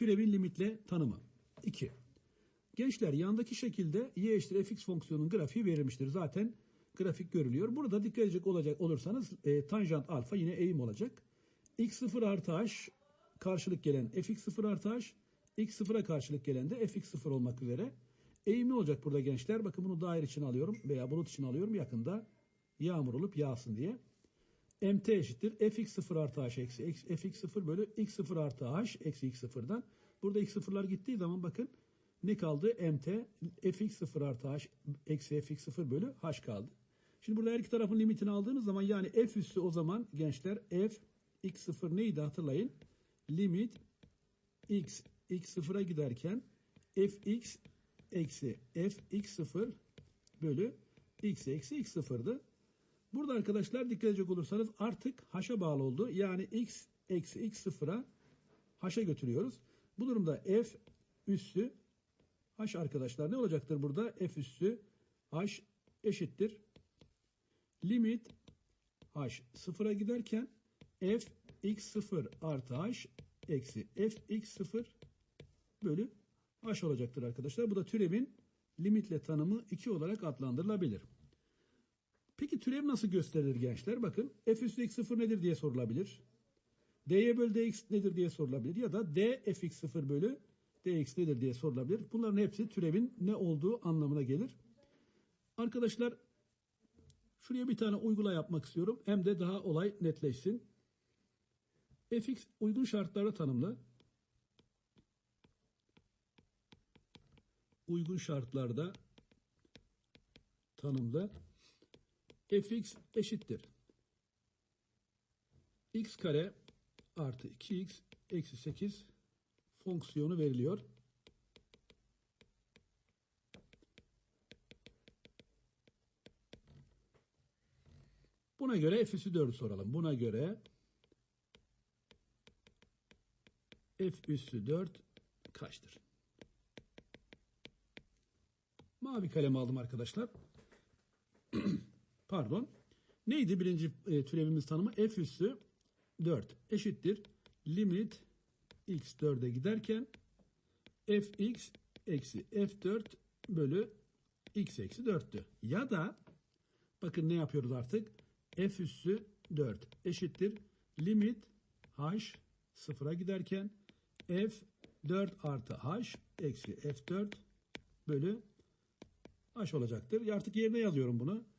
Türevin limitle tanımı. 2. Gençler yandaki şekilde y eşittir fx fonksiyonunun grafiği verilmiştir. Zaten grafik görülüyor. Burada dikkat edecek olacak olursanız e, tanjant alfa yine eğim olacak. x0 artı h karşılık gelen fx0 artı h x0'a karşılık gelen de fx0 olmak üzere. Eğim ne olacak burada gençler? Bakın bunu daire için alıyorum veya bulut için alıyorum yakında yağmur olup yağsın diye. Mt eşittir fx0 artı h eksi eksi fx0 bölü x0 artı h eksi x0'dan. Burada x0'lar gittiği zaman bakın ne kaldı? mt fx0 artı h eksi fx0 bölü h kaldı. Şimdi burada her iki tarafın limitini aldığınız zaman yani f üssü o zaman gençler f x0 neydi hatırlayın. Limit x x0'a giderken fx eksi fx0 bölü x eksi x0'dı. Burada arkadaşlar dikkat edecek olursanız artık h'a bağlı oldu. Yani x eksi x0'a h'a götürüyoruz. Bu durumda f üssü h arkadaşlar ne olacaktır burada? f üssü h eşittir. Limit h sıfıra giderken f x0 artı h eksi f x0 bölü h olacaktır arkadaşlar. Bu da türevin limitle tanımı 2 olarak adlandırılabilir. Peki türev nasıl gösterilir gençler? Bakın f üstü x0 nedir diye sorulabilir. dy bölü dx nedir diye sorulabilir. Ya da d fx0 bölü dx nedir diye sorulabilir. Bunların hepsi türevin ne olduğu anlamına gelir. Arkadaşlar şuraya bir tane uygula yapmak istiyorum. Hem de daha olay netleşsin. fx uygun şartlarda tanımlı. Uygun şartlarda tanımlı fx eşittir. x kare artı 2x eksi 8 fonksiyonu veriliyor. Buna göre f üssü 4'ü soralım. Buna göre f üssü 4 kaçtır? Mavi kalem aldım arkadaşlar. Pardon. Neydi birinci e, türevimiz tanımı? F üssü 4 eşittir. Limit x 4'e giderken fx eksi f4 bölü x eksi 4'tü. Ya da bakın ne yapıyoruz artık? f üssü 4 eşittir. Limit h sıfıra giderken f 4 artı h eksi f4 bölü h olacaktır. Artık yerine yazıyorum bunu.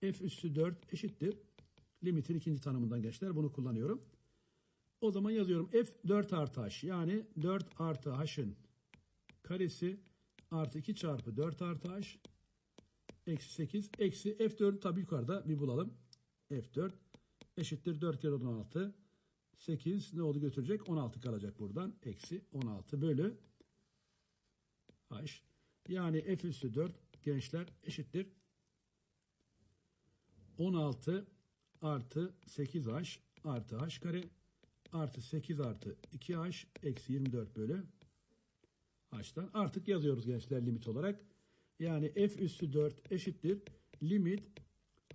F üssü 4 eşittir. Limitin ikinci tanımından gençler bunu kullanıyorum. O zaman yazıyorum f 4 artı h yani 4 artı h'ın karesi artı 2 çarpı 4 artı h eksi 8 eksi f4 tabi yukarıda bir bulalım. f4 eşittir 4 kere 16 8 ne oldu götürecek 16 kalacak buradan eksi 16 bölü h yani f üssü 4 gençler eşittir 16 artı 8h artı h kare artı 8 artı 2h eksi 24 bölü h'tan artık yazıyoruz gençler limit olarak. Yani f üssü 4 eşittir limit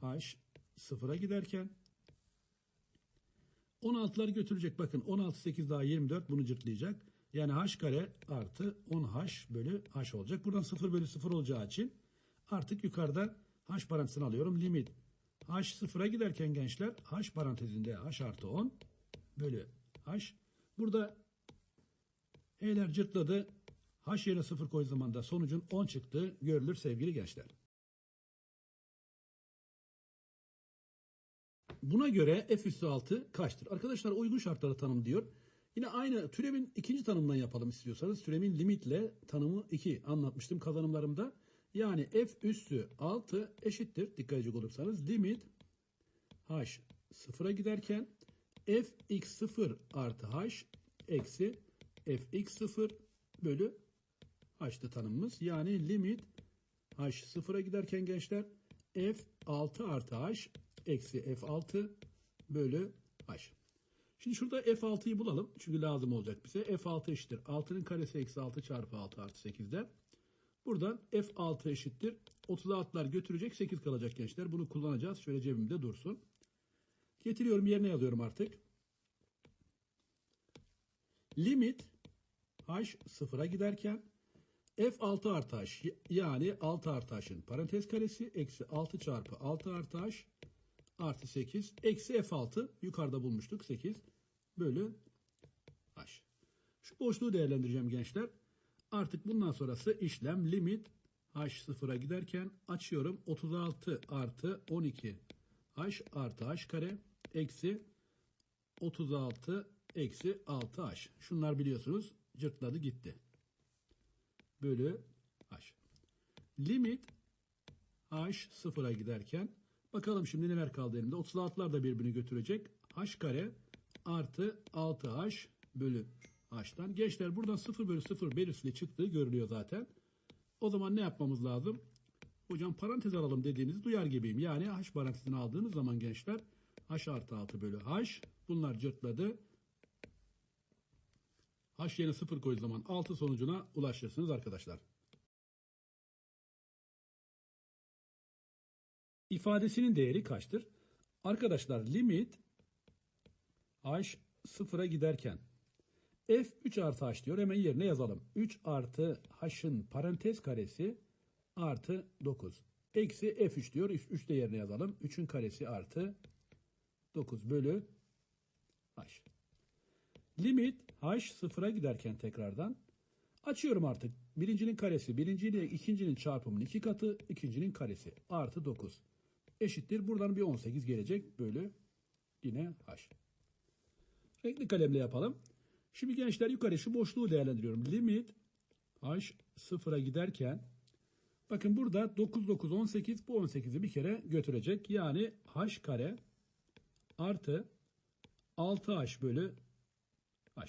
h sıfıra giderken 16'lar götürecek. Bakın 16 8 daha 24 bunu cırtlayacak. Yani h kare artı 10h bölü h olacak. Buradan 0 bölü 0 olacağı için artık yukarıdan h parantezini alıyorum. Limit h sıfıra giderken gençler h parantezinde h artı 10 bölü h. Burada H'ler cırtladı. H yerine 0 koy zaman da sonucun 10 çıktığı görülür sevgili gençler. Buna göre f üssü 6 kaçtır? Arkadaşlar uygun şartları tanım diyor. Yine aynı türevin ikinci tanımından yapalım istiyorsanız. Türevin limitle tanımı 2 anlatmıştım kazanımlarımda. Yani f üssü 6 eşittir. Dikkat edecek olursanız limit h sıfıra giderken fx0 artı h eksi fx0 bölü h'tı tanımımız. Yani limit h sıfıra giderken gençler f6 artı h eksi f6 bölü h. Şimdi şurada f6'yı bulalım. Çünkü lazım olacak bize. f6 eşittir. 6'nın karesi eksi 6 çarpı 6 artı 8'de. Buradan f6 eşittir. 36'lar götürecek 8 kalacak gençler. Bunu kullanacağız. Şöyle cebimde dursun. Getiriyorum yerine yazıyorum artık. Limit h sıfıra giderken f6 artı h yani 6 artı h'ın parantez karesi eksi 6 çarpı 6 artı h artı 8 eksi f6 yukarıda bulmuştuk 8 bölü h. Şu boşluğu değerlendireceğim gençler. Artık bundan sonrası işlem limit h sıfıra giderken açıyorum 36 artı 12 h artı h kare eksi 36 eksi 6h. Şunlar biliyorsunuz cırtladı gitti. Bölü h. Limit h sıfıra giderken bakalım şimdi neler kaldı elimde. 36'lar da birbirini götürecek. h kare artı 6h bölü h'tan. Gençler buradan 0 bölü 0 belirsizliği çıktığı görülüyor zaten. O zaman ne yapmamız lazım? Hocam parantez alalım dediğinizi duyar gibiyim. Yani h parantezini aldığınız zaman gençler h artı 6 bölü h bunlar cırtladı. h yerine 0 koyduğu zaman 6 sonucuna ulaşırsınız arkadaşlar. İfadesinin değeri kaçtır? Arkadaşlar limit h sıfıra giderken f 3 artı h diyor. Hemen yerine yazalım. 3 artı h'ın parantez karesi artı 9. Eksi f3 diyor. 3 de yerine yazalım. 3'ün karesi artı 9 bölü h. Limit h sıfıra giderken tekrardan açıyorum artık. Birincinin karesi, birinciyle ikincinin çarpımının iki katı, ikincinin karesi artı 9 eşittir. Buradan bir 18 gelecek bölü yine h. Renkli kalemle yapalım. Şimdi gençler yukarı şu boşluğu değerlendiriyorum. Limit h sıfıra giderken bakın burada 9 9 18 bu 18'i bir kere götürecek. Yani h kare artı 6h bölü h.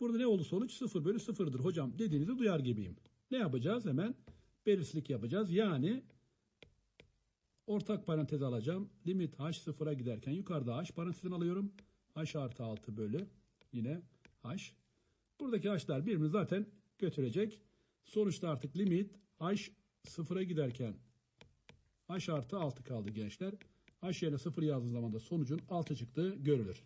Burada ne oldu sonuç? 0 bölü 0'dır hocam dediğinizi duyar gibiyim. Ne yapacağız? Hemen belirsizlik yapacağız. Yani ortak parantez alacağım. Limit h sıfıra giderken yukarıda h parantezini alıyorum. h artı 6 bölü yine h. Buradaki h'lar birbirini zaten götürecek. Sonuçta artık limit h sıfıra giderken h artı 6 kaldı gençler. h yerine 0 yazdığım zaman da sonucun 6 çıktığı görülür.